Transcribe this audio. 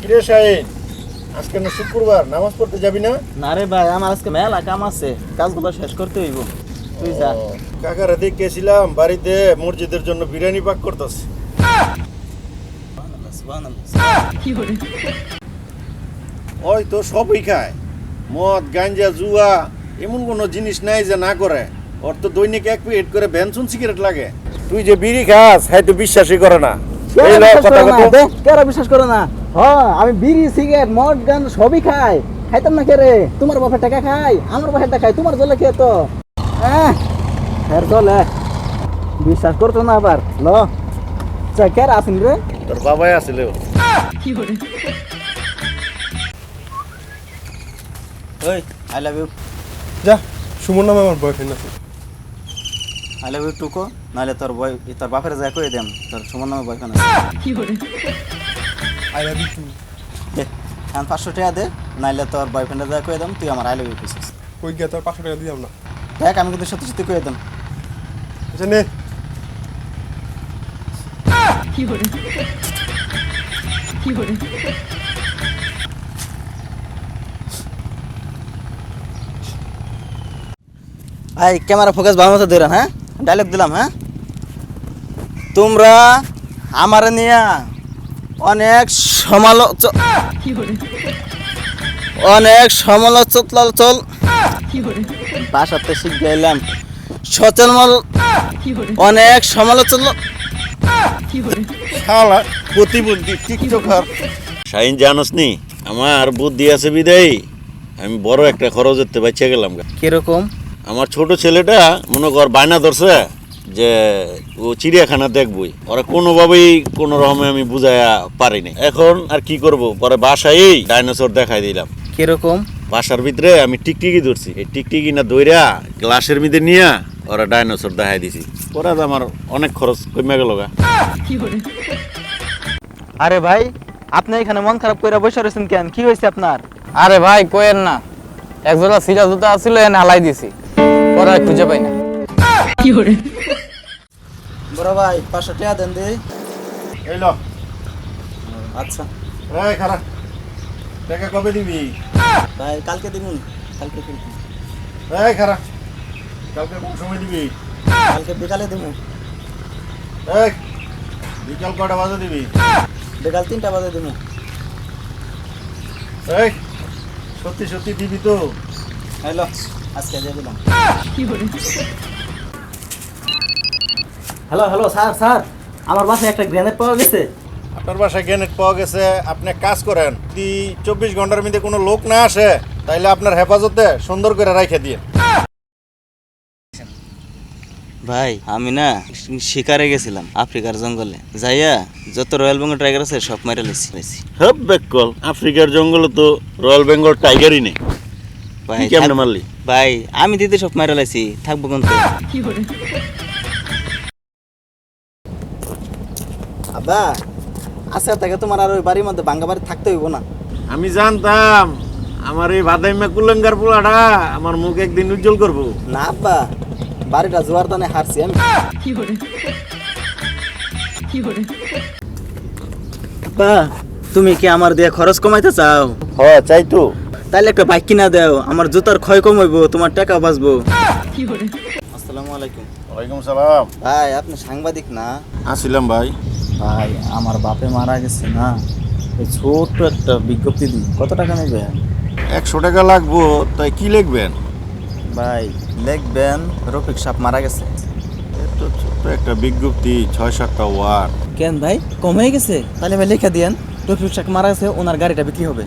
কিরে শাহিন আজকে না শুক্রবার নামাজ পড়তে যাবি না? না রে ভাই আমার আজকে মেলা কাম আছে কাজগুলো শেষ করতে হইব। তুই যা। কাকারা দেখেছিলাম বাড়িতে মসজিদের জন্য বিরিয়ানি পাক করতেছে। ওই তো সবই খায়। মদ গাঞ্জা জুয়া এমন কোনো জিনিস নাই যে না করে। ওর তো দৈনিক এক প্লেট করে বেনসন সিগারেট লাগে। তুই যে বিড়ি খাস হ্যাঁ তো বিশ্বাসই করে না। এই ল, কথা কেরা বিশ্বাস করো না। হ্যাঁ আমি বিড়ি সিগারেট মদ গান সবই খাই। খাইতাম না কে রে? তোমার বাপের টাকা খাই আমার বাপের টাকা খাই তোমার জলে খেয়ে তো? হ্যাঁ চলে বিশ্বাস করতো না আবার। ল। চা কেরা আসেন রে? তোর বাবাই আসলে ওই আই লাভ ইউ যা সুমন নামে আমার বয়ফ্রেন্ড আছে। আই লাভ ইউ টুকো নাহলে তোর বয় তোর বাপের যা কই দেম তোর সুমন নামে বয়ফ্রেন্ড আছে। আই লাভ ইউ টু এখন পাঁচশো টাকা দে নাহলে তোর বয়ফ্রেন্ডে যা কই দেম তুই আমার আই লাভ ইউ কইছিস কই গিয়া তোর পাঁচশো টাকা দিলাম না? দেখ আমি কিন্তু সত্যি সত্যি কই দেম আচ্ছা নে। ভাই ক্যামেরা ফোকাস ভালো মতো দিলেন হ্যাঁ? ডায়লগ দিলাম হ্যাঁ? তোমরা আমার নিয়া অনেক সমালোচ অনেক সমালোচনা চল বাসাতে শিখে এলাম। সচলমল অনেক সমালোচনা শালা প্রতিবন্ধী টিকটকার। শাহিন জানোস নি? আমার বুদ্ধি আছে বিদায়ী। আমি বড় একটা খরচ করতে বাঁচিয়ে গেলাম। কীরকম? আমার ছোট ছেলেটা মনে কর বায়না ধরছে। যে ও চিড়িয়াখানা দেখবই। ওরা কোনোভাবেই কোনো রকমে আমি বুঝাইয়া পারিনি। এখন আর কি করব? পরে বাসায় ডাইনোসর দেখাই দিলাম। কীরকম? বাসার ভিতরে আমি টিকটিকি ধরছি। এই টিকটিকি না দইরা গ্লাসের মধ্যে নিয়ে ওরা ডাইনোসর দেখাই দিছি। ওরা তো আমার অনেক খরচ কমে গেল গা। আরে ভাই আপনি এখানে মন খারাপ করে বসে রয়েছেন কেন? কি হয়েছে আপনার? আরে ভাই কোয়েন না। একজোড়া সিরা জুতা আছিল এনে হালাই দিছি। পরে খুঁজে পাই না। বড় ভাই পাঁচশো টাকা দেন দে। এই ল। আচ্ছা। এই খারাপ টাকা কবে দিবি? ভাই কালকে দিবুন কালকে দিবুন। এই খারাপ কালকে কোন সময় দিবি? কালকে বিকালে দিবুন এই বিকাল কটা বাজে দিবি? বিকাল তিনটা বাজে দিবুন এই সত্যি সত্যি দিবি তো। হ্যালো আজকে দিয়ে দিলাম। হ্যালো হ্যালো স্যার স্যার আমার বাসায় একটা গ্রেনেড পাওয়া গেছে। আপনার বাসায় গ্যানেট পাওয়া গেছে। আপনি কাজ করেন যদি চব্বিশ ঘণ্টার মধ্যে কোনো লোক না আসে তাইলে আপনার হেফাজতে সুন্দর করে রাখে দিয়ে ভাই আমি না শিকারে গেছিলাম আফ্রিকার জঙ্গলে। যাইয়া যত রয়্যাল বেঙ্গল টাইগার আছে সব মাইরা লেছি হব বেকল আফ্রিকার জঙ্গলে তো রয়্যাল বেঙ্গল টাইগারই নেই। ভাই কেমনে মারলি? ভাই আমি দিদি সব মাইরা লাইছি থাকব কিন্তু আব্বা আচ্ছা তাকে তোমার আর ওই বাড়ির মধ্যে বাঙ্গা বাড়ি থাকতে হইব না। আমি জানতাম আমার এই বাদাইমা কুলঙ্গার পোলাটা আমার মুখ একদিন উজ্জ্বল করব। না আব্বা বাড়িটা জোয়ার দানে হারছি আমি। আব্বা তুমি কি আমার দিয়ে খরচ কমাইতে চাও? হ চাই তো। তাইলে একটা বাইক কিনা দাও আমার জুতার ক্ষয় কমাইবো তোমার টাকা বাঁচবো। আসসালামু আলাইকুম। ওয়ালাইকুম সালাম। ভাই আপনি সাংবাদিক না? আসিলাম ভাই। ভাই আমার বাপে মারা গেছে না? এই ছোট্ট একটা বিজ্ঞপ্তি দিই কত টাকা নেবে একশো টাকা লাগবো তাই কি লিখবেন? ভাই লিখবেন রফিক সাপ মারা গেছে। এত ছোট্ট একটা বিজ্ঞপ্তি ছয় সাতটা ওয়ার্ড। কেন ভাই? কম হয়ে গেছে? তাহলে ভাই লেখা দিয়েন রফিক সাপ মারা গেছে ওনার গাড়িটা বিক্রি হবে।